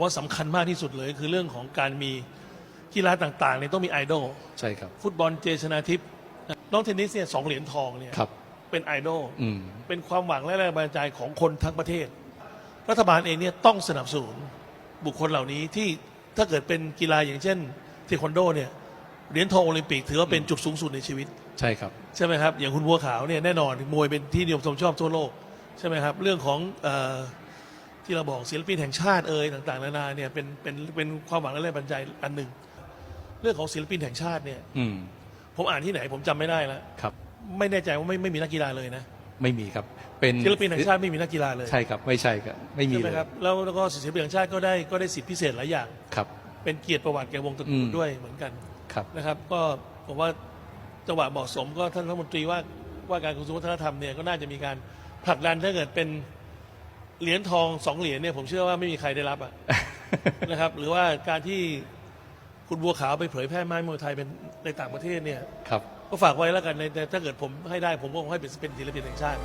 ว่าสำคัญมากที่สุดเลยคือเรื่องของการมีกีฬาต่างๆเนี่ยต้องมีไอดอลใช่ครับ ฟุตบอลเจชนาทิพย์น้องเทนนิสเนี่ยสองเหรียญทองเนี่ยครับเป็นไอดอลอืมเป็นความหวังและแรงบันดาลใจของคนทั้งประเทศ รัฐบาลเองเนี่ยต้องสนับสนุนบุคคลเหล่านี้ที่ถ้าเกิดเป็นกีฬาอย่างเช่นเทควันโดเนี่ยเหรียญทองโอลิมปิกถือว่าเป็นจุดสูงสุดในชีวิต ใช่ครับ ใช่ไหมครับ อย่างคุณบัวขาวเนี่ยแน่นอนมวยเป็นที่นิยมชมชอบทั่วโลก ใช่ไหมครับ เรื่องของเออ ที่เราบอกศิลปินแห่งชาติเอ่ยต่างๆนานาเนี่ยเป็นเป็นเป็นความหวังและแรงบันดาลใจอันหนึ่ง เรื่องของศิลปินแห่งชาติเนี่ย อืมผมอ่านที่ไหนผมจำไม่ได้แล้วครับ ไม่แน่ใจว่าไม่ไม่มีนักกีฬาเลยนะไม่มีครับ เป็นศิลปินแห่งชาติไม่มีนักกีฬาเลยใช่ครับไม่ใช่ครับไม่มีใช่ไหมเลยครับแล้วแล้วก็ศิลปินแห่งชาติก็ได้ก็ได้สิทธิพิเศษหลายอย่าง ครับ เป็นเกียรติประวัติแก่วงตระกูลอืม ด้วยเหมือนกันครับ นะครับ ก็ผมว่าจังหวะเหมาะสมก็ท่านรัฐมนตรีว่าว่าการกระทรวงวัฒนธรรมเนี่ยก็น่าจะมีการผลักดันถ้าเกิดเป็น เหรียญทองสองเหรียญเนี่ยผมเชื่อว่าไม่มีใครได้รับอะ นะครับ หรือว่าการที่คุณบัวขาวไปเผยแพร่ไม้มวยไทยเป็นในต่างประเทศเนี่ย ครับ ก็ฝากไว้แล้วกันในในถ้าเกิดผมให้ได้ผมก็คงให้เป็นเป็นศิลปินแห่งชาติ